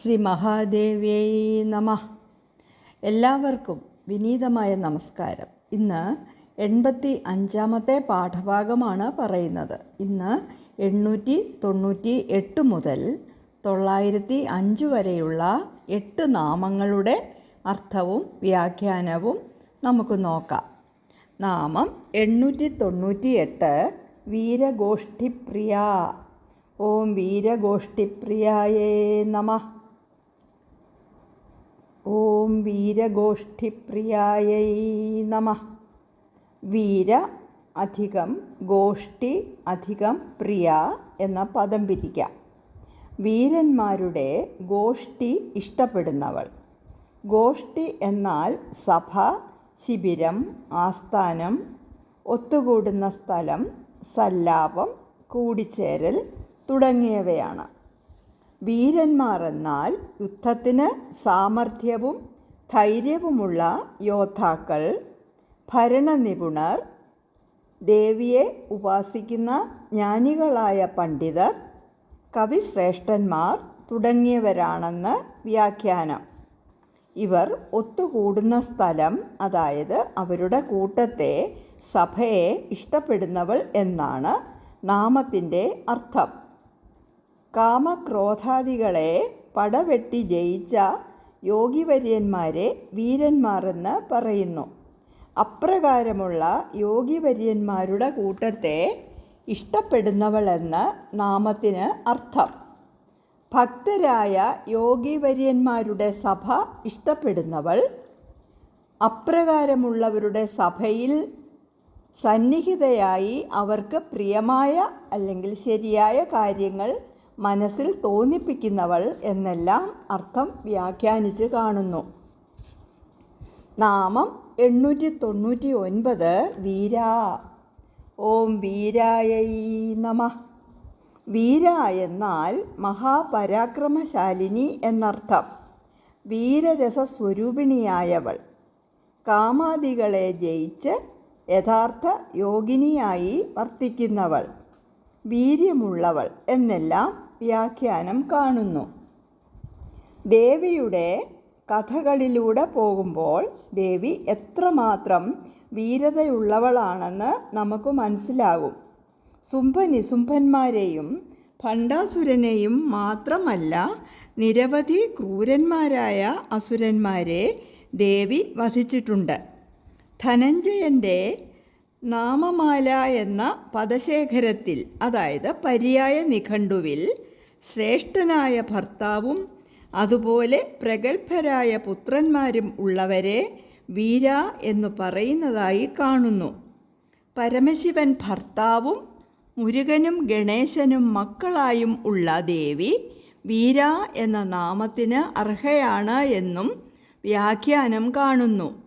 ശ്രീ മഹാദേവ്യൈ നമ. എല്ലാവർക്കും വിനീതമായ നമസ്കാരം. ഇന്ന് എൺപത്തി അഞ്ചാമത്തെ പാഠഭാഗമാണ് പറയുന്നത്. ഇന്ന് എണ്ണൂറ്റി തൊണ്ണൂറ്റി എട്ട് മുതൽ തൊള്ളായിരത്തി അഞ്ച് വരെയുള്ള എട്ട് നാമങ്ങളുടെ അർത്ഥവും വ്യാഖ്യാനവും നമുക്ക് നോക്കാം. നാമം എണ്ണൂറ്റി തൊണ്ണൂറ്റി എട്ട് വീരഗോഷ്ഠിപ്രിയ. ഓം വീരഗോഷ്ഠിപ്രിയായേ നമ. ഓം വീരഗോഷ്ഠിപ്രിയായൈ നമ. വീര അധികം ഗോഷ്ഠി അധികം പ്രിയ എന്ന പദം പിരിക്കാം. വീരന്മാരുടെ ഗോഷ്ഠി ഇഷ്ടപ്പെടുന്നവൾ. ഗോഷ്ഠി എന്നാൽ സഭ ശിബിരം ആസ്ഥാനം ഒത്തുകൂടുന്ന സ്ഥലം സല്ലാപം കൂടിച്ചേരൽ തുടങ്ങിയവയാണ്. വീരന്മാർ എന്നാൽ യുദ്ധത്തിന് സാമർഥ്യവും ധൈര്യവുമുള്ള യോദ്ധാക്കൾ ഭരണനിപുണർ ദേവിയെ ഉപാസിക്കുന്ന ജ്ഞാനികളായ പണ്ഡിതർ കവിശ്രേഷ്ഠന്മാർ തുടങ്ങിയവരാണെന്ന് വ്യാഖ്യാനം. ഇവർ ഒത്തുകൂടുന്ന സ്ഥലം അതായത് അവരുടെ കൂട്ടത്തെ സഭയെ ഇഷ്ടപ്പെടുന്നവൾ എന്നാണ് നാമത്തിന്റെ അർത്ഥം. കാമക്രോധാദികളെ പടവെട്ടി ജയിച്ച യോഗിവര്യന്മാരെ വീരന്മാരെന്ന് പറയുന്നു. അപ്രകാരമുള്ള യോഗിവര്യന്മാരുടെ കൂട്ടത്തെ ഇഷ്ടപ്പെടുന്നവളെന്ന് നാമത്തിന് അർത്ഥം. ഭക്തരായ യോഗിവര്യന്മാരുടെ സഭ ഇഷ്ടപ്പെടുന്നവൾ അപ്രകാരമുള്ളവരുടെ സഭയിൽ സന്നിഹിതയായി അവർക്ക് പ്രിയമായ അല്ലെങ്കിൽ ശരിയായ കാര്യങ്ങൾ മനസ്സിൽ തോന്നിപ്പിക്കുന്നവൾ എന്നെല്ലാം അർത്ഥം വ്യാഖ്യാനിച്ച് കാണുന്നു. നാമം എണ്ണൂറ്റി തൊണ്ണൂറ്റി ഒൻപത് വീര. ഓം വീരായൈ നമ. വീര എന്നാൽ മഹാപരാക്രമശാലിനി എന്നർത്ഥം. വീരരസസ്വരൂപിണിയായവൾ. കാമാദികളെ ജയിച്ച് യഥാർത്ഥ യോഗിനിയായി വർത്തിക്കുന്നവൾ. വീര്യമുള്ളവൾ എന്നെല്ലാം വ്യാഖ്യാനം കാണുന്നു. ദേവിയുടെ കഥകളിലൂടെ പോകുമ്പോൾ ദേവി എത്രമാത്രം വീരതയുള്ളവളാണെന്ന് നമുക്ക് മനസ്സിലാകും. സുംഭനിസുംഭന്മാരെയും ഭണ്ഡാസുരനെയും മാത്രമല്ല നിരവധി ക്രൂരന്മാരായ അസുരന്മാരെ ദേവി വധിച്ചിട്ടുണ്ട്. ധനഞ്ജയന്റെ നാമമാല എന്ന പദശേഖരത്തിൽ അതായത് പര്യായ നിഘണ്ടുവിൽ ശ്രേഷ്ഠനായ ഭർത്താവും അതുപോലെ പ്രഗത്ഭരായ പുത്രന്മാരും ഉള്ളവരെ വീര എന്നു പറയുന്നതായി കാണുന്നു. പരമശിവൻ ഭർത്താവും മുരുകനും ഗണേശനും മക്കളായും ഉള്ള ദേവി വീര എന്ന നാമത്തിന് അർഹയാണ് എന്നും വ്യാഖ്യാനം കാണുന്നു.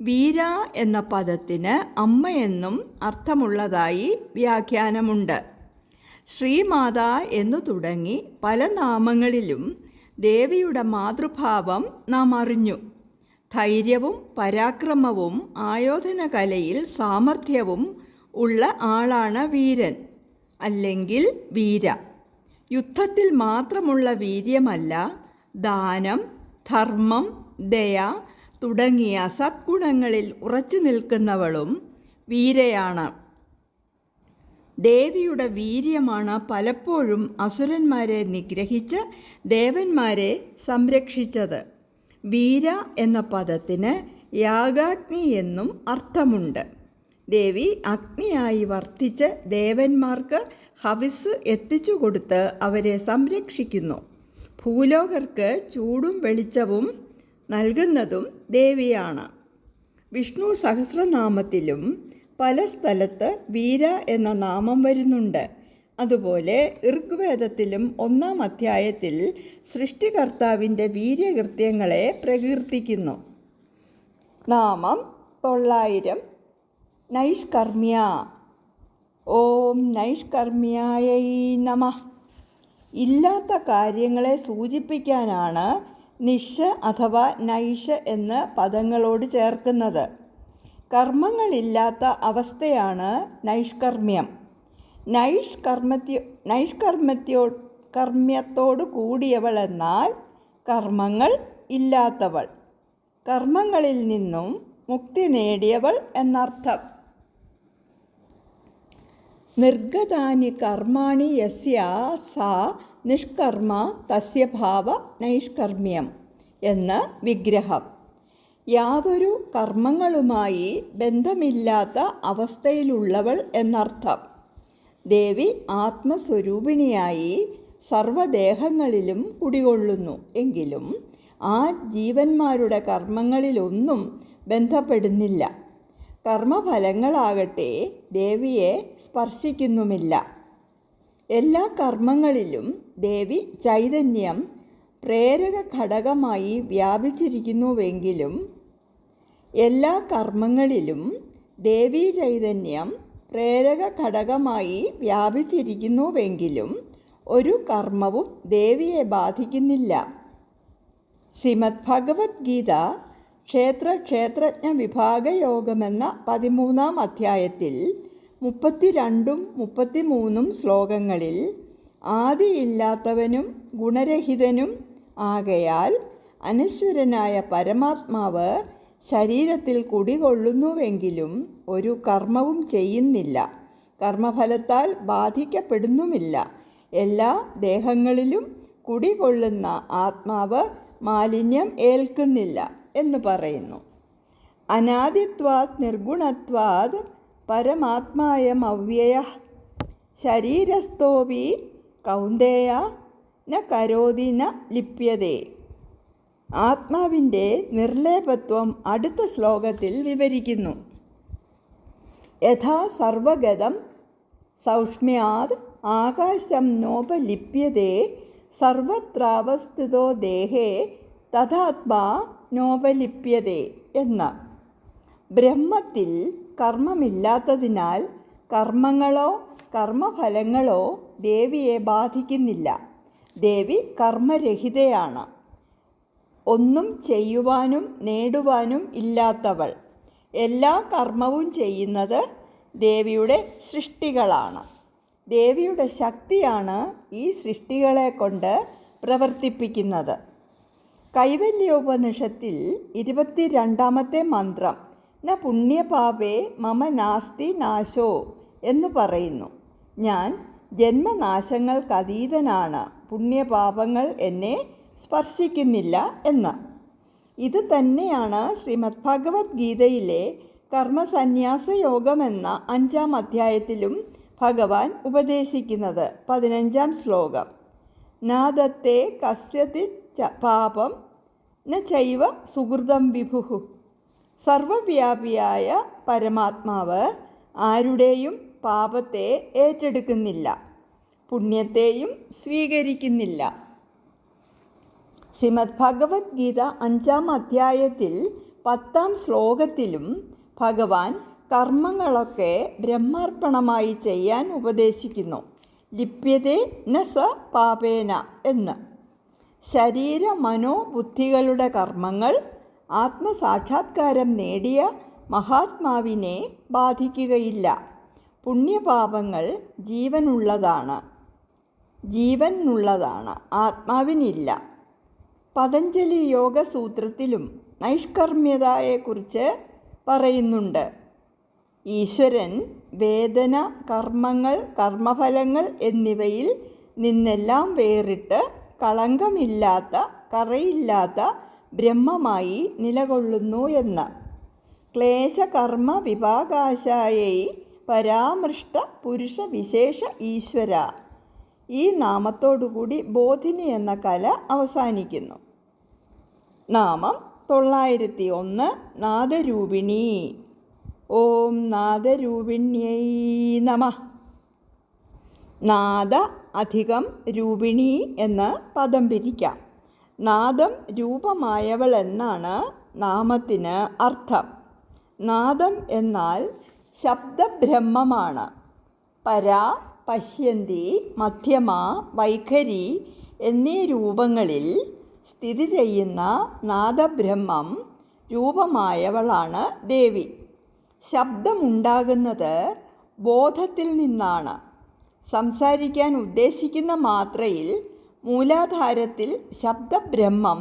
വീര എന്ന പദത്തിന് അമ്മയെന്നും അർത്ഥമുള്ളതായി വ്യാഖ്യാനമുണ്ട്. ശ്രീമാത എന്നു തുടങ്ങി പല നാമങ്ങളിലും ദേവിയുടെ മാതൃഭാവം നാം അറിഞ്ഞു. ധൈര്യവും പരാക്രമവും ആയോധന കലയിൽ സാമർഥ്യവും ഉള്ള ആളാണ് വീരൻ അല്ലെങ്കിൽ വീര. യുദ്ധത്തിൽ മാത്രമുള്ള വീര്യമല്ല ദാനം ധർമ്മം ദയ തുടങ്ങിയ സദ്ഗുണങ്ങളിൽ ഉറച്ചു നിൽക്കുന്നവളും വീരയാണ്. ദേവിയുടെ വീര്യമാണ് പലപ്പോഴും അസുരന്മാരെ നിഗ്രഹിച്ച് ദേവന്മാരെ സംരക്ഷിച്ചത്. വീര എന്ന പദത്തിന് യാഗാഗ്നി എന്നും അർത്ഥമുണ്ട്. ദേവി അഗ്നിയായി വർത്തിച്ച് ദേവന്മാർക്ക് ഹവിസ് എത്തിച്ചു കൊടുത്ത് അവരെ സംരക്ഷിക്കുന്നു. ഭൂലോകർക്ക് ചൂടും വെളിച്ചവും നൽകുന്നതും ദേവിയാണ്. വിഷ്ണു സഹസ്രനാമത്തിലും പല സ്ഥലത്ത് വീര എന്ന നാമം വരുന്നുണ്ട്. അതുപോലെ ഋഗ്വേദത്തിലും ഒന്നാം അധ്യായത്തിൽ സൃഷ്ടികർത്താവിന്റെ വീര്യകൃത്യങ്ങളെ പ്രകീർത്തിക്കുന്നു. നാമം തൊള്ളായിരം നൈഷ്കർമ്മ്യ. ഓം നൈഷ്കർമ്മ്യായൈ നമ. ഇല്ലാത്ത കാര്യങ്ങളെ സൂചിപ്പിക്കാനാണ് നിഷ് അഥവാ നൈഷ എന്ന് പദങ്ങളോട് ചേർക്കുന്നത്. കർമ്മങ്ങളില്ലാത്ത അവസ്ഥയാണ് നൈഷ്കർമ്മ്യം. നൈഷ്കർമ്മത്യോ കർമ്മ്യത്തോടു കൂടിയവളെന്നാൽ കർമ്മങ്ങൾ ഇല്ലാത്തവൾ. കർമ്മങ്ങളിൽ നിന്നും മുക്തി നേടിയവൾ എന്നർത്ഥം. നിർഗതാനി കർമാണി യസ്യ സാ നിഷ്കർമ്മ തസ്യ ഭാവ നൈഷ്കർമ്മ്യം എന്ന് വിഗ്രഹം. യാതൊരു കർമ്മങ്ങളുമായി ബന്ധമില്ലാത്ത അവസ്ഥയിലുള്ളവൾ എന്നർത്ഥം. ദേവി ആത്മസ്വരൂപിണിയായി സർവദേഹങ്ങളിലും കുടികൊള്ളുന്നു. എങ്കിലും ആ ജീവന്മാരുടെ കർമ്മങ്ങളിലൊന്നും ബന്ധപ്പെടുന്നില്ല. കർമ്മഫലങ്ങളാകട്ടെ ദേവിയെ സ്പർശിക്കുന്നുമില്ല. എല്ലാ കർമ്മങ്ങളിലും ദേവി ചൈതന്യം പ്രേരക ഘടകമായി വ്യാപിച്ചിരിക്കുന്നുവെങ്കിലും എല്ലാ കർമ്മങ്ങളിലും ദേവീ ചൈതന്യം പ്രേരക ഘടകമായി വ്യാപിച്ചിരിക്കുന്നുവെങ്കിലും ഒരു കർമ്മവും ദേവിയെ ബാധിക്കുന്നില്ല. ശ്രീമദ് ഭഗവത്ഗീത ക്ഷേത്ര ക്ഷേത്രജ്ഞ വിഭാഗ വിഭാഗയോഗമെന്ന പതിമൂന്നാം അധ്യായത്തിൽ മുപ്പത്തിരണ്ടും മുപ്പത്തിമൂന്നും ശ്ലോകങ്ങളിൽ ആദിയില്ലാത്തവനും ഗുണരഹിതനും ആകയാൽ അനശ്വരനായ പരമാത്മാവ് ശരീരത്തിൽ കുടികൊള്ളുന്നുവെങ്കിലും ഒരു കർമ്മവും ചെയ്യുന്നില്ല. കർമ്മഫലത്താൽ ബാധിക്കപ്പെടുന്നുമില്ല. എല്ലാ ദേഹങ്ങളിലും കുടികൊള്ളുന്ന ആത്മാവ് മാലിന്യം ഏൽക്കുന്നില്ല എന്ന് പറയുന്നു. അനാദിത്വാത് നിർഗുണത്വാത് പരമാത്മായം അവ്യയ ശരീരസ്ഥോപി കൗന്ദേയ ന കരോതി ന ലിപ്യതേ. ആത്മാവിന്റെ നിർലേപത്വം അടുത്ത ശ്ലോകത്തിൽ വിവരിക്കുന്നു. യഥാ സർവഗതം സൗഷ്മ്യാത് ആകാശം നോപലിപ്യതേ സർവത്രാവസ്ഥിതോ ദേഹേ തഥാത്മാ നോപലിപ്യതേ എന്ന. ബ്രഹ്മത്തിൽ കർമ്മമില്ലാത്തതിനാൽ കർമ്മങ്ങളോ കർമ്മഫലങ്ങളോ ദേവിയെ ബാധിക്കുന്നില്ല. ദേവി കർമ്മരഹിതയാണ്. ഒന്നും ചെയ്യുവാനും നേടുവാനും ഇല്ലാത്തവൾ. എല്ലാ കർമ്മവും ചെയ്യുന്നത് ദേവിയുടെ സൃഷ്ടികളാണ്. ദേവിയുടെ ശക്തിയാണ് ഈ സൃഷ്ടികളെ കൊണ്ട് പ്രവർത്തിപ്പിക്കുന്നത്. കൈവല്യോപനിഷത്തിൽ ഇരുപത്തിരണ്ടാമത്തെ മന്ത്രം ന പുണ്യപാപേ മമ നാസ്തി നാശോ എന്ന് പറയുന്നു. ഞാൻ ജന്മനാശങ്ങൾക്കതീതനാണ്. പുണ്യപാപങ്ങൾ എന്നെ സ്പർശിക്കുന്നില്ല എന്ന്. ഇത് തന്നെയാണ് ശ്രീമദ് ഭഗവത്ഗീതയിലെ കർമ്മസന്യാസ യോഗമെന്ന അഞ്ചാം അധ്യായത്തിലും ഭഗവാൻ ഉപദേശിക്കുന്നത്. പതിനഞ്ചാം ശ്ലോകം. നാദത്തെ കസ്യതി ച പാപം ന ചൈവ സുഹൃതം വിഭുഹു. സർവവ്യാപിയായ പരമാത്മാവ് ആരുടെയും പാപത്തെ ഏറ്റെടുക്കുന്നില്ല. പുണ്യത്തെയും സ്വീകരിക്കുന്നില്ല. ശ്രീമദ് ഭഗവത്ഗീത അഞ്ചാം അധ്യായത്തിൽ പത്താം ശ്ലോകത്തിലും ഭഗവാൻ കർമ്മങ്ങളൊക്കെ ബ്രഹ്മാർപ്പണമായി ചെയ്യാൻ ഉപദേശിക്കുന്നു. ലിപ്യതേ ന സ പാപേന എന്ന്. ശരീര മനോബുദ്ധികളുടെ കർമ്മങ്ങൾ ആത്മസാക്ഷാത്കാരം നേടിയ മഹാത്മാവിനെ ബാധിക്കുകയില്ല. പുണ്യപാപങ്ങൾ ജീവനുള്ളതാണ്. ജീവനുള്ളതാണ്. ആത്മാവിനില്ല. പതഞ്ജലി യോഗസൂത്രത്തിലും നൈഷ്കർമ്മ്യതയെക്കുറിച്ച് പറയുന്നുണ്ട്. ഈശ്വരൻ വേദന കർമ്മങ്ങൾ കർമ്മഫലങ്ങൾ എന്നിവയിൽ നിന്നെല്ലാം വേറിട്ട് കളങ്കമില്ലാത്ത കറയില്ലാത്ത ബ്രഹ്മമായി നിലകൊള്ളുന്നു എന്ന്. ക്ലേശകർമ്മ വിഭാഗാശായൈ പരാമൃഷ്ട പുരുഷ വിശേഷ ഈശ്വര. ഈ നാമത്തോടുകൂടി ബോധിനി എന്ന കല അവസാനിക്കുന്നു. നാമം തൊള്ളായിരത്തി ഒന്ന് നാദരൂപിണി. ഓം നാദരൂപിണ്യൈ നമ. നാദ അധികം രൂപിണി എന്ന് പദം പിരിക്കാം. നാദം രൂപമായവൾ എന്നാണ് നാമത്തിന് അർത്ഥം. നാദം എന്നാൽ ശബ്ദബ്രഹ്മമാണ്. പരാ പശ്യന്തി മധ്യമ വൈഖരി എന്നീ രൂപങ്ങളിൽ സ്ഥിതി ചെയ്യുന്ന നാദബ്രഹ്മം രൂപമായവളാണ് ദേവി. ശബ്ദമുണ്ടാകുന്നത് ബോധത്തിൽ നിന്നാണ്. സംസാരിക്കാൻ ഉദ്ദേശിക്കുന്ന മാത്രയിൽ മൂലാധാരത്തിൽ ശബ്ദബ്രഹ്മം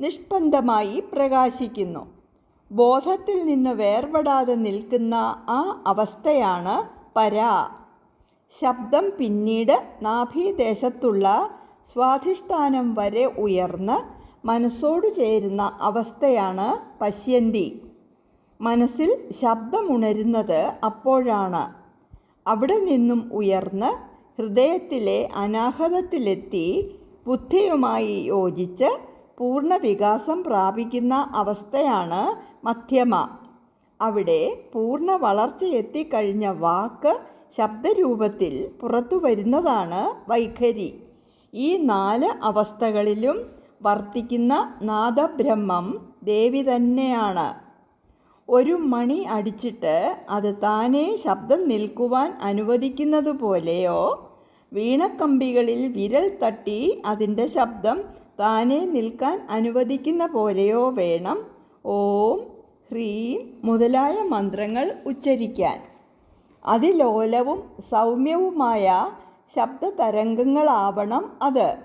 നിഷ്പന്ദമായി പ്രകാശിക്കുന്നു. ബോധത്തിൽ നിന്ന് വേർപെടാതെ നിൽക്കുന്ന ആ അവസ്ഥയാണ് പരാ. ശബ്ദം പിന്നീട് നാഭീദേശത്തുള്ള സ്വാധിഷ്ഠാനം വരെ ഉയർന്ന് മനസ്സോട് ചേരുന്ന അവസ്ഥയാണ് പശ്യന്തി. മനസ്സിൽ ശബ്ദമുണരുന്നത് അപ്പോഴാണ്. അവിടെ നിന്നും ഉയർന്ന് ഹൃദയത്തിലെ അനാഹതത്തിലെത്തി ബുദ്ധിയുമായി യോജിച്ച് പൂർണ വികാസം പ്രാപിക്കുന്ന അവസ്ഥയാണ് മധ്യമ. അവിടെ പൂർണ വളർച്ചയെത്തിക്കഴിഞ്ഞ വാക്ക് ശബ്ദരൂപത്തിൽ പുറത്തു വരുന്നതാണ് വൈഖരി. ഈ നാല് അവസ്ഥകളിലും വർത്തിക്കുന്ന നാദബ്രഹ്മം ദേവി തന്നെയാണ്. ഒരു മണി അടിച്ചിട്ട് അത് താനേ ശബ്ദം നിൽക്കുവാൻ അനുവദിക്കുന്നത് പോലെയോ വീണക്കമ്പികളിൽ വിരൽ തട്ടി അതിന്റെ ശബ്ദം താനേ നിൽക്കാൻ അനുവദിക്കുന്ന പോലെയോ വേണം. ഓം ഹ്രീം മുതലായ മന്ത്രങ്ങൾ ഉച്ചരിക്കാൻ. അതിലോലവും സൗമ്യവുമായ ശബ്ദതരംഗങ്ങളാവണം അത്.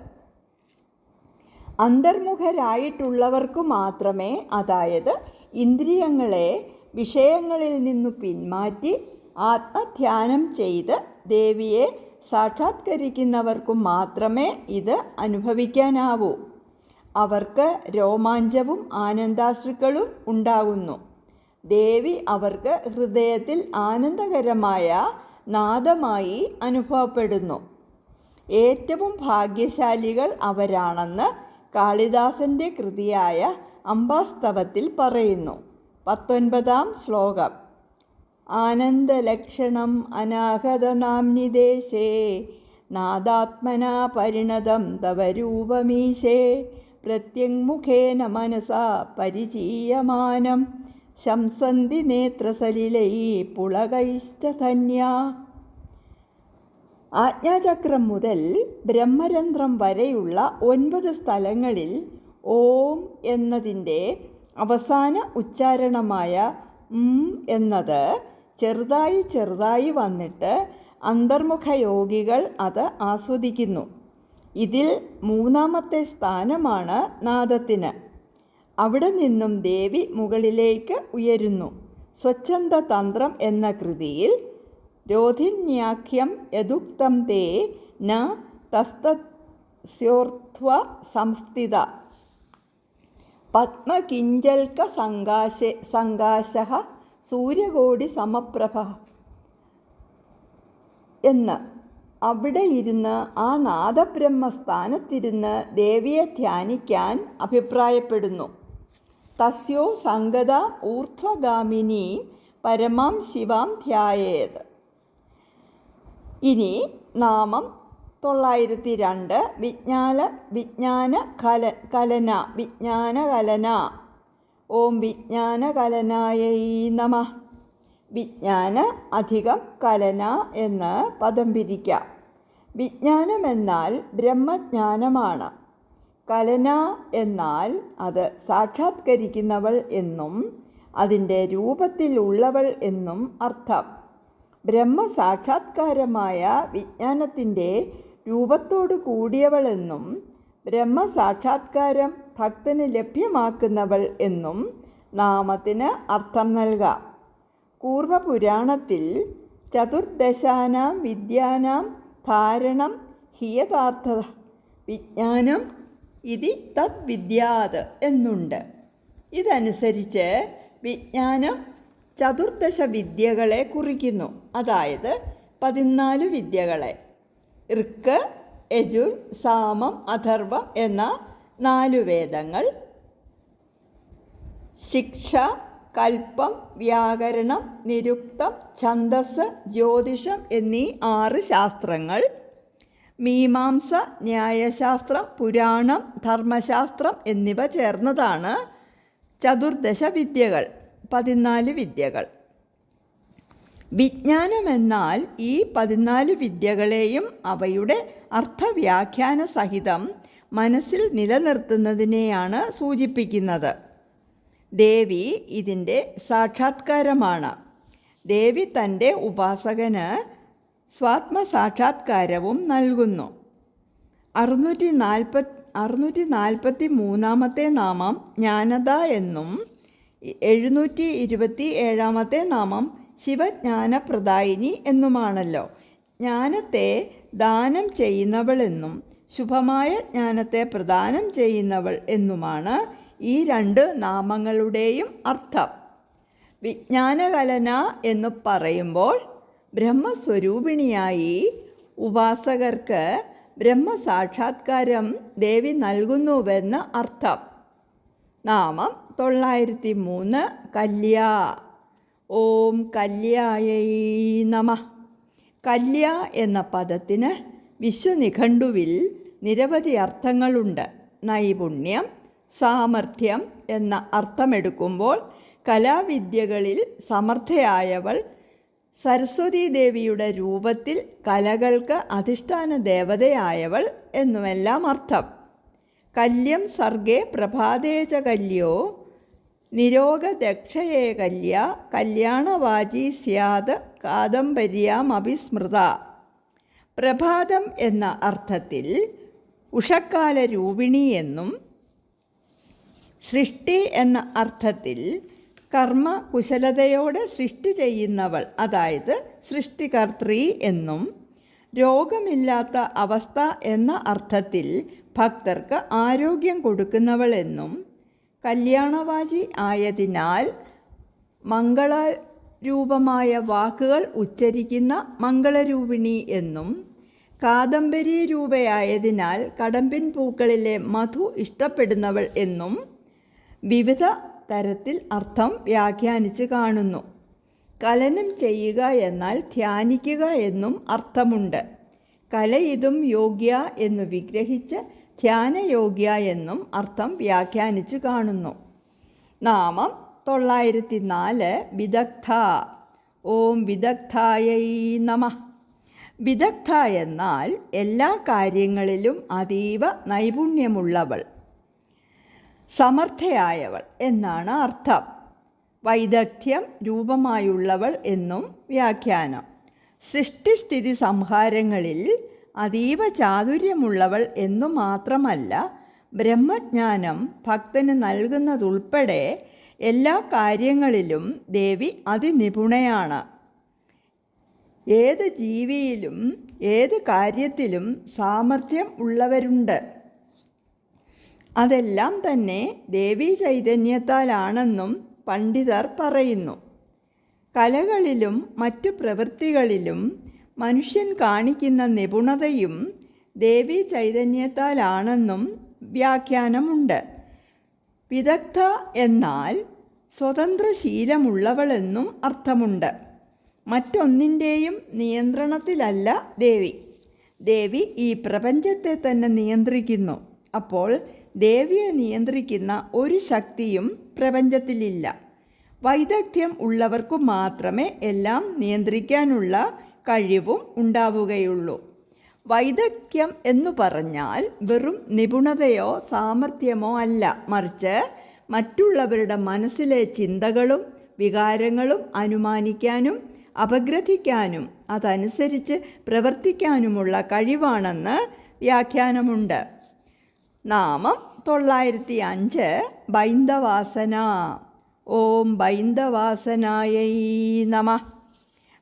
അന്തർമുഖരായിട്ടുള്ളവർക്കു മാത്രമേ അതായത് ഇന്ദ്രിയങ്ങളെ വിഷയങ്ങളിൽ നിന്നു പിന്മാറ്റി ആത്മധ്യാനം ചെയ്ത് ദേവിയെ സാക്ഷാത്കരിക്കുന്നവർക്കു മാത്രമേ ഇത് അനുഭവിക്കാനാവൂ. അവർക്ക് രോമാഞ്ചവും ആനന്ദാശ്രുക്കളും ഉണ്ടാകുന്നു ദേവി അവർക്ക് ഹൃദയത്തിൽ ആനന്ദകരമായ നാദമായി അനുഭവപ്പെടുന്നു. ഏറ്റവും ഭാഗ്യശാലികൾ അവരാണെന്ന് കാളിദാസന്റെ കൃതിയായ അംബാസ്തവത്തിൽ പറയുന്നു. പത്തൊൻപതാം ശ്ലോകം. ആനന്ദലക്ഷണം അനാഹതനാംനിദേശേ നാദാത്മനാ പരിണതം തവരൂപമീശേ പ്രത്യങ്മുഖേന മനസാ പരിചീയമാനം. ശംസന്തി നേത്രസലിലൈ പുളകൈശ്ച ധന്യാ. ആജ്ഞാചക്രം മുതൽ ബ്രഹ്മരന്ധ്രം വരെയുള്ള ഒൻപത് സ്ഥലങ്ങളിൽ ഓം എന്നതിന്റെ അവസാന ഉച്ചാരണമായ എന്നത് ചെറുതായി ചെറുതായി വന്നിട്ട് അന്തർമുഖ യോഗികൾ അത് ആസ്വദിക്കുന്നു. ഇതിൽ മൂന്നാമത്തെ സ്ഥാനമാണ് നാദത്തിന്. അവിടെ നിന്നും ദേവി മുകളിലേക്ക് ഉയരുന്നു. സ്വച്ഛന്ത തന്ത്രം എന്ന കൃതിയിൽ രോധിന്യാഖ്യം യദുക്തം തേ ന തസ്തസ്യോർധ്വ സംസ്ഥിത. പത്മകിഞ്ചൽക്ക സങ്കാശ സങ്കാശ സൂര്യകോടി സമപ്രഭ എന്ന്. അവിടെ ഇരുന്ന് ആ നാദബ്രഹ്മസ്ഥാനത്തിരുന്ന് ദേവിയെ ധ്യാനിക്കാൻ അഭിപ്രായപ്പെടുന്നു. തസ്യോ സംഗത ഊർധ്വഗാമിനി പരമാം ശിവാം ധ്യായേത്. ഇനി നാമം തൊള്ളായിരത്തി രണ്ട് വിജ്ഞാന വിജ്ഞാന കല കലന വിജ്ഞാന കലന. ഓം വിജ്ഞാന കലനായൈ നമ. വിജ്ഞാന അധികം കലന എന്ന് പദം പിരിക്കാം. വിജ്ഞാനമെന്നാൽ ബ്രഹ്മജ്ഞാനമാണ്. കലന എന്നാൽ അത് സാക്ഷാത്കരിക്കുന്നവൾ എന്നും അതിന്റെ രൂപത്തിലുള്ളവൾ എന്നും അർത്ഥം. ബ്രഹ്മസാക്ഷാത്കാരമായ വിജ്ഞാനത്തിന്റെ രൂപത്തോടു കൂടിയവളെന്നും ബ്രഹ്മസാക്ഷാത്കാരം ഭക്തന് ലഭ്യമാക്കുന്നവൾ എന്നും നാമത്തിന് അർത്ഥം നൽകാം. കൂർമ്മപുരാണത്തിൽ ചതുർദശാനാം വിദ്യാനാം ധാരണം ഹിയതാർത്ഥ വിജ്ഞാനം ഇതി തദ്വിദ്യാത് എന്നുണ്ട്. ഇതനുസരിച്ച് വിജ്ഞാനം ചതുർദശ വിദ്യകളെ കുറിക്കുന്നു. അതായത് പതിനാല് വിദ്യകളെ. ഋക്ക് യജുർ സാമം അഥർവ എന്ന നാലു വേദങ്ങൾ. ശിക്ഷ കൽപ്പം വ്യാകരണം നിരുക്തം ഛന്ദസ് ജ്യോതിഷം എന്നീ ആറ് ശാസ്ത്രങ്ങൾ. മീമാംസ ന്യായശാസ്ത്രം പുരാണം ധർമ്മശാസ്ത്രം എന്നിവ ചേർന്നതാണ് ചതുർദശ വിദ്യകൾ പതിനാല് വിദ്യകൾ. വിജ്ഞാനമെന്നാൽ ഈ പതിനാല് വിദ്യകളെയും അവയുടെ അർത്ഥവ്യാഖ്യാന സഹിതം മനസ്സിൽ നിലനിർത്തുന്നതിനെയാണ് സൂചിപ്പിക്കുന്നത്. ദേവി ഇതിന്റെ സാക്ഷാത്കാരമാണ്. ദേവി തന്റെ ഉപാസകന് സ്വാത്മസാക്ഷാത്കാരവും നൽകുന്നു. അറുന്നൂറ്റി നാൽപ്പത് അറുന്നൂറ്റി നാൽപ്പത്തി മൂന്നാമത്തെ നാമം ജ്ഞാനത എന്നും എഴുന്നൂറ്റി ഇരുപത്തി ഏഴാമത്തെ നാമം ശിവജ്ഞാനപ്രദായിനി എന്നുമാണല്ലോ. ജ്ഞാനത്തെ ദാനം ചെയ്യുന്നവളെന്നും ശുഭമായ ജ്ഞാനത്തെ പ്രദാനം ചെയ്യുന്നവൾ എന്നുമാണ് ഈ രണ്ട് നാമങ്ങളുടെയും അർത്ഥം. വിജ്ഞാനകലന എന്ന് പറയുമ്പോൾ ബ്രഹ്മസ്വരൂപിണിയായി ഉപാസകർക്ക് ബ്രഹ്മസാക്ഷാത്കാരം ദേവി നൽകുന്നുവെന്ന് അർത്ഥം. നാമം തൊള്ളായിരത്തി മൂന്ന് കല്യ. ഓം കല്യായൈ നമ. കല്യ എന്ന പദത്തിന് വിശ്വനിഘണ്ടുവിൽ നിരവധി അർത്ഥങ്ങളുണ്ട്. നൈപുണ്യം സാമർഥ്യം എന്ന അർത്ഥമെടുക്കുമ്പോൾ കലാവിദ്യകളിൽ സമർത്ഥയായവൾ സരസ്വതീ ദേവിയുടെ രൂപത്തിൽ കലകൾക്ക് അധിഷ്ഠാന ദേവതയായവൾ എന്നുമെല്ലാം അർത്ഥം. കല്യം സർഗേ പ്രഭാതേജ കല്യോ നിരോഗദക്ഷയേ കല്യ കല്യാണവാചി സ്യാത് കാദംബര്യാമഭിസ്മൃത പ്രഭാതം എന്ന അർത്ഥത്തിൽ ഉഷക്കാല രൂപിണി എന്നും സൃഷ്ടി എന്ന അർത്ഥത്തിൽ കർമ്മ കുശലതയോടെ സൃഷ്ടി ചെയ്യുന്നവൾ അതായത് സൃഷ്ടികർत्री എന്നും രോഗമില്ലാത്ത അവസ്ഥ എന്ന അർത്ഥത്തിൽ ഭക്തർക്ക് ആരോഗ്യം കൊടുക്കുന്നവൾ എന്നും കല്യാണവാചി ആയതിനാൽ മംഗളരൂപമായ വാക്കുകൾ ഉച്ചരിക്കുന്ന മംഗളരൂപിണി എന്നും കാദംബരി രൂപയായതിനാൽ കടമ്പിൻ പൂക്കളിലെ മധു ഇഷ്ടപ്പെടുന്നവൾ എന്നും വിവിധ തരത്തിൽ അർത്ഥം വ്യാഖ്യാനിച്ച് കാണുന്നു. കലനം ചെയ്യുക എന്നാൽ ധ്യാനിക്കുക എന്നും അർത്ഥമുണ്ട്. കലയിതും യോഗ്യ എന്നു വിഗ്രഹിച്ച് ധ്യാനയോഗ്യ എന്നും അർത്ഥം വ്യാഖ്യാനിച്ചു കാണുന്നു. നാമം തൊള്ളായിരത്തി നാല് വിദഗ്ധ. ഓം വിദഗ്ധായൈ നമ. വിദഗ്ധ എന്നാൽ എല്ലാ കാര്യങ്ങളിലും അതീവ നൈപുണ്യമുള്ളവൾ. സമർത്ഥയായവൾ എന്നാണ് അർത്ഥം. വൈദഗ്ധ്യം രൂപമായുള്ളവൾ എന്നും വ്യാഖ്യാനം. സൃഷ്ടിസ്ഥിതി സംഹാരങ്ങളിൽ അതീവ ചാതുര്യമുള്ളവൾ എന്നു മാത്രമല്ല ബ്രഹ്മജ്ഞാനം ഭക്തന് നൽകുന്നതുൾപ്പെടെ എല്ലാ കാര്യങ്ങളിലും ദേവി അതിനിപുണയാണ്. ഏത് ജീവിയിലും ഏത് കാര്യത്തിലും സാമർഥ്യം ഉള്ളവരുണ്ട്. അതെല്ലാം തന്നെ ദേവീ ചൈതന്യത്താലാണെന്നും പണ്ഡിതർ പറയുന്നു. കലകളിലും മറ്റു പ്രവൃത്തികളിലും മനുഷ്യൻ കാണിക്കുന്ന നിപുണതയും ദേവീ ചൈതന്യത്താലാണെന്നും വ്യാഖ്യാനമുണ്ട്. വിദഗ്ധ എന്നാൽ സ്വതന്ത്ര ശീലമുള്ളവളെന്നും അർത്ഥമുണ്ട്. മറ്റൊന്നിന്റെയും നിയന്ത്രണത്തിലല്ല ദേവി. ദേവി ഈ പ്രപഞ്ചത്തെ തന്നെ നിയന്ത്രിക്കുന്നു. അപ്പോൾ ദേവിയെ നിയന്ത്രിക്കുന്ന ഒരു ശക്തിയും പ്രപഞ്ചത്തിലില്ല. വൈദഗ്ധ്യം ഉള്ളവർക്കു മാത്രമേ എല്ലാം നിയന്ത്രിക്കാനുള്ള കഴിവും ഉണ്ടാവുകയുള്ളൂ. വൈദഗ്ധ്യം എന്നു പറഞ്ഞാൽ വെറും നിപുണതയോ സാമർഥ്യമോ അല്ല. മറിച്ച് മറ്റുള്ളവരുടെ മനസ്സിലെ ചിന്തകളും വികാരങ്ങളും അനുമാനിക്കാനും അപഗ്രഥിക്കാനും അതനുസരിച്ച് പ്രവർത്തിക്കാനുമുള്ള കഴിവാണെന്ന് വ്യാഖ്യാനമുണ്ട്. നാമം തൊള്ളായിരത്തി അഞ്ച് ബൈന്ദവാസന. ഓം ബൈന്ദവാസനായൈ നമ.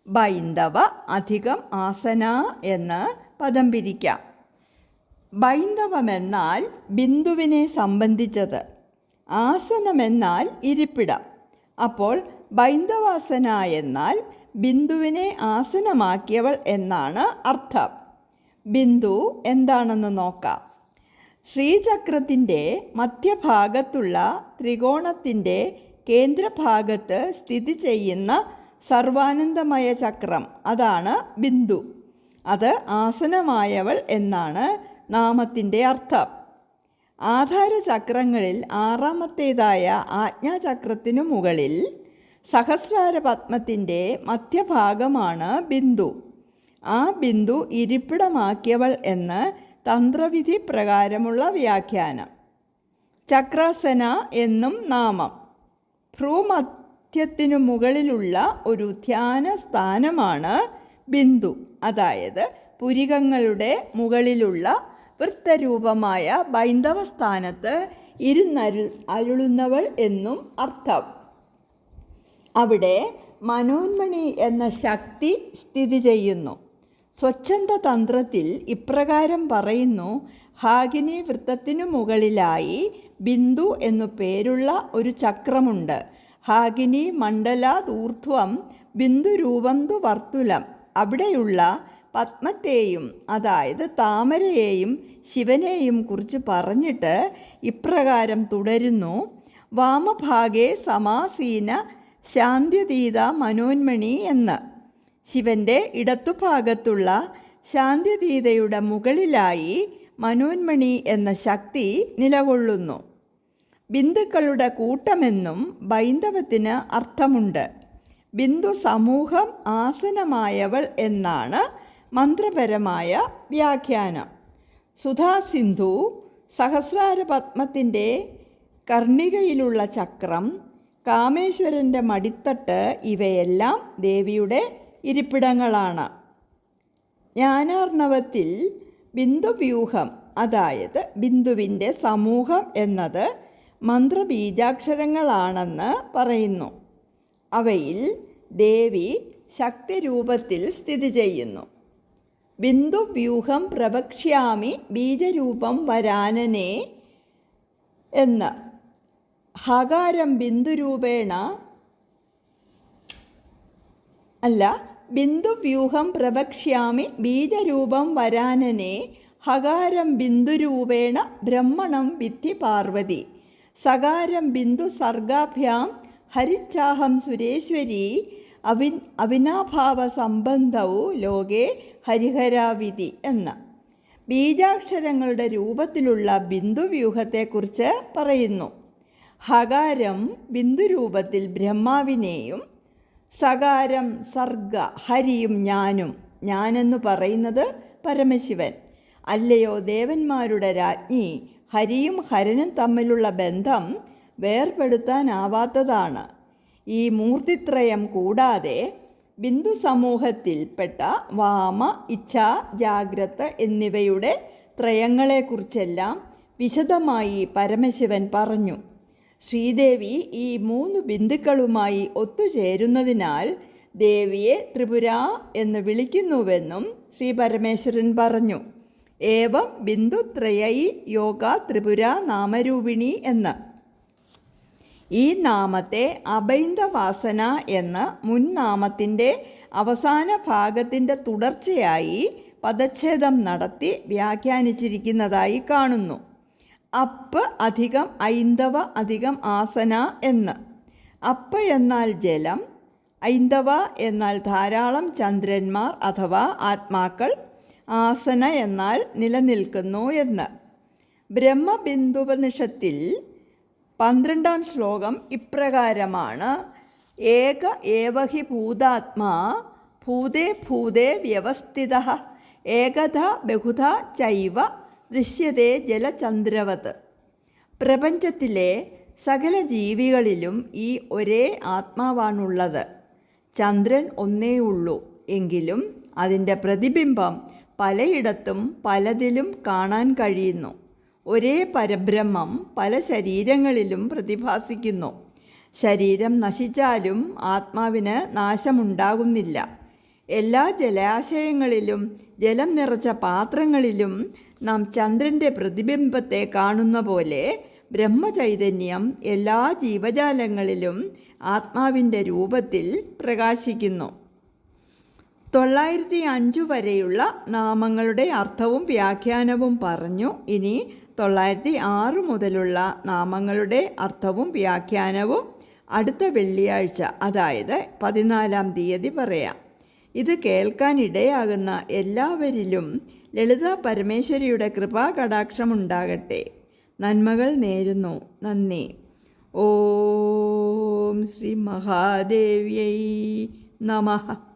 ബൈന്ദവ അധികം ആസന എന്ന് പദം പിരിക്കാം. ബൈന്ദവമെന്നാൽ ബിന്ദുവിനെ സംബന്ധിച്ചത്. ആസനമെന്നാൽ ഇരിപ്പിടം. അപ്പോൾ ബൈന്ദവാസന എന്നാൽ ബിന്ദുവിനെ ആസനമാക്കിയവൾ എന്നാണ് അർത്ഥം. ബിന്ദു എന്താണെന്ന് നോക്കാം. ശ്രീചക്രത്തിന്റെ മധ്യഭാഗത്തുള്ള ത്രികോണത്തിന്റെ കേന്ദ്രഭാഗത്ത് സ്ഥിതി ചെയ്യുന്ന സർവാനന്ദമയ ചക്രം. അതാണ് ബിന്ദു. അത് ആസനമായവൾ എന്നാണ് നാമത്തിന്റെ അർത്ഥം. ആധാരചക്രങ്ങളിൽ ആറാമത്തേതായ ആജ്ഞാചക്രത്തിനു മുകളിൽ സഹസ്രാര പത്മത്തിന്റെ മധ്യഭാഗമാണ് ബിന്ദു. ആ ബിന്ദു ഇരിപ്പിടമാക്കിയവൾ എന്ന് തന്ത്രവിധി പ്രകാരമുള്ള വ്യാഖ്യാനം. ചക്രാസന എന്നും നാമം. ഭ്രൂമധ്യത്തിനു മുകളിലുള്ള ഒരു ധ്യാന സ്ഥാനമാണ് ബിന്ദു. അതായത് പുരികങ്ങളുടെ മുകളിലുള്ള വൃത്തരൂപമായ ബൈന്ദവ സ്ഥാനത്ത് ഇരുന്നരു അരുളുന്നവൾ എന്നും അർത്ഥം. അവിടെ മനോന്മണി എന്ന ശക്തി സ്ഥിതി ചെയ്യുന്നു. സ്വച്ഛന്ത തന്ത്രത്തിൽ ഇപ്രകാരം പറയുന്നു ഹാഗിനി വൃത്തത്തിനു മുകളിലായി ബിന്ദു എന്നു പേരുള്ള ഒരു ചക്രമുണ്ട്. ഹാഗിനി മണ്ഡലാദൂർധ്വം ബിന്ദുരൂപം തു വർത്തുലം. അവിടെയുള്ള പത്മത്തെയും അതായത് താമരയെയും ശിവനെയും കുറിച്ച് പറഞ്ഞിട്ട് ഇപ്രകാരം തുടരുന്നു. വാമഭാഗേ സമാസീന ശാന്തിതീത മനോന്മണി എന്ന്. ശിവന്റെ ഇടത്തുഭാഗത്തുള്ള ശാന്ത്യതീതയുടെ മുകളിലായി മനോന്മണി എന്ന ശക്തി നിലകൊള്ളുന്നു. ബിന്ദുക്കളുടെ കൂട്ടമെന്നും ബൈന്ദവത്തിന് അർത്ഥമുണ്ട്. ബിന്ദു സമൂഹം ആസനമായവൾ എന്നാണ് മന്ത്രപരമായ വ്യാഖ്യാനം. സുധാസിന്ധു സഹസ്രാര പത്മത്തിന്റെ കർണികയിലുള്ള ചക്രം കാമേശ്വരന്റെ മടിത്തട്ട് ഇവയെല്ലാം ദേവിയുടെ ഇരിപ്പിടങ്ങളാണ്. ജ്ഞാനാർണവത്തിൽ ബിന്ദുവ്യൂഹം അതായത് ബിന്ദുവിന്റെ സമൂഹം എന്നത് മന്ത്രബീജാക്ഷരങ്ങളാണെന്ന് പറയുന്നു. അവയിൽ ദേവി ശക്തിരൂപത്തിൽ സ്ഥിതി ചെയ്യുന്നു. ബിന്ദുവ്യൂഹം പ്രവക്ഷ്യാമി ബീജരൂപം വരാനനെ എന്ന്. ഹകാരം ബിന്ദുരൂപേണ അല്ല ബിന്ദുവ്യൂഹം പ്രവക്ഷ്യാമി ബീജരൂപം വരാനനെ ഹകാരം ബിന്ദുരൂപേണ ബ്രഹ്മണം വിദ്ധി പാർവതി. സകാരം ബിന്ദു സർഗാഭ്യാം ഹരിച്ചാഹം സുരേശ്വരി അവിൻ അവിനാഭാവ സംബന്ധവും ലോകെ ഹരിഹരാവിധി എന്ന. ബീജാക്ഷരങ്ങളുടെ രൂപത്തിലുള്ള ബിന്ദുവ്യൂഹത്തെക്കുറിച്ച് പറയുന്നു. ഹകാരം ബിന്ദുരൂപത്തിൽ ബ്രഹ്മാവിനെയും സകാരം സർഗ ഹരിയും ഞാനും. ഞാനെന്ന് പറയുന്നത് പരമശിവൻ. അല്ലയോ ദേവന്മാരുടെ രാജ്ഞി? ഹരിയും ഹരനും തമ്മിലുള്ള ബന്ധം വേർപെടുത്താനാവാത്തതാണ്. ഈ മൂർത്തിത്രയം കൂടാതെ ബിന്ദു സമൂഹത്തിൽപ്പെട്ട വാമ ഇച്ഛ ജാഗ്രത എന്നിവയുടെ ത്രയങ്ങളെക്കുറിച്ചെല്ലാം വിശദമായി പരമശിവൻ പറഞ്ഞു. ശ്രീദേവി ഈ മൂന്ന് ബിന്ദുക്കളുമായി ഒത്തുചേരുന്നതിനാൽ ദേവിയെ ത്രിപുര എന്ന് വിളിക്കുന്നുവെന്നും ശ്രീ പരമേശ്വരൻ പറഞ്ഞു. ഏവം ബിന്ദുത്രയൈ യോഗ ത്രിപുര നാമരൂപിണി എന്ന്. ഈ നാമത്തെ അബൈന്ദവാസന എന്ന മുൻ നാമത്തിന്റെ അവസാന ഭാഗത്തിന്റെ തുടർച്ചയായി പദച്ഛേദം നടത്തി വ്യാഖ്യാനിച്ചിരിക്കുന്നതായി കാണുന്നു. അപ്പ് അധികം ഐന്ദവ അധികം ആസന എന്ന്. അപ്പ് എന്നാൽ ജലം ഐന്ദവ എന്നാൽ ധാരാളം ചന്ദ്രന്മാർ അഥവാ ആത്മാക്കൾ ആസന എന്നാൽ നിലനിൽക്കുന്നു എന്ന്. ബ്രഹ്മബിന്ദുപനിഷത്തിൽ പന്ത്രണ്ടാം ശ്ലോകം ഇപ്രകാരമാണ്. ഏക ഏവഹി ഭൂതാത്മാ ഭൂതേ ഭൂതേ വ്യവസ്ഥിത ഏകഥ ബഹുധ ചൈവ ദൃശ്യതേ ജലചന്ദ്രവത്. പ്രപഞ്ചത്തിലെ സകല ജീവികളിലും ഈ ഒരേ ആത്മാവാണുള്ളത്. ചന്ദ്രൻ ഒന്നേ ഉള്ളൂ. എങ്കിലും അതിന്റെ പ്രതിബിംബം പലയിടത്തും പലതിലും കാണാൻ കഴിയുന്നു. ഒരേ പരബ്രഹ്മം പല ശരീരങ്ങളിലും പ്രതിഭാസിക്കുന്നു. ശരീരം നശിച്ചാലും ആത്മാവിന് നാശമുണ്ടാകുന്നില്ല. എല്ലാ ജലാശയങ്ങളിലും ജലം നിറച്ച പാത്രങ്ങളിലും നാം ചന്ദ്രന്റെ പ്രതിബിംബത്തെ കാണുന്ന പോലെ ബ്രഹ്മചൈതന്യം എല്ലാ ജീവജാലങ്ങളിലും ആത്മാവിന്റെ രൂപത്തിൽ പ്രകാശിക്കുന്നു. തൊള്ളായിരത്തി അഞ്ചു വരെയുള്ള നാമങ്ങളുടെ അർത്ഥവും വ്യാഖ്യാനവും പറഞ്ഞു. ഇനി തൊള്ളായിരത്തി ആറ് മുതലുള്ള നാമങ്ങളുടെ അർത്ഥവും വ്യാഖ്യാനവും അടുത്ത വെള്ളിയാഴ്ച അതായത് പതിനാലാം തീയതി പറയാം. ഇത് കേൾക്കാനിടയാകുന്ന എല്ലാവരിലും ലളിത പരമേശ്വരിയുടെ കൃപാകടാക്ഷമുണ്ടാകട്ടെ. നന്മകൾ നേരുന്നു. നന്ദി. ഓം ശ്രീ മഹാദേവ്യൈ നമഃ.